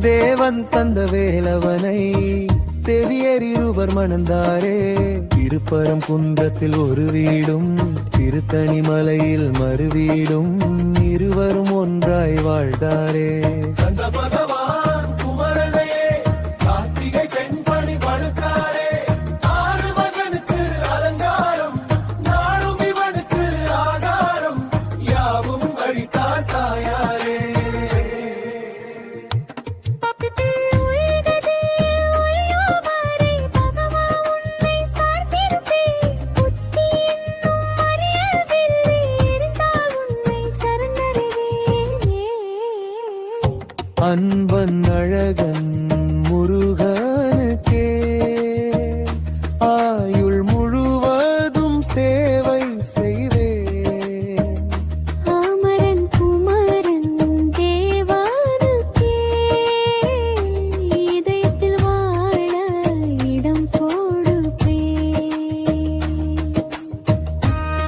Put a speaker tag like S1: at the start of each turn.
S1: தேவன் தந்த வேலவனை தெவியர் இருவர் மணந்தாரே. திருப்பரம் குன்றத்தில் ஒரு வீடும் திருத்தணி மலையில் மறுவீடும் இருவரும் ஒன்றாய் வாழ்ந்தாரே.
S2: தாயாரே.
S3: அன்பன் அழகன் முருகனுக்கே. ஆயுள் முழுவதும்
S1: சேவை செய்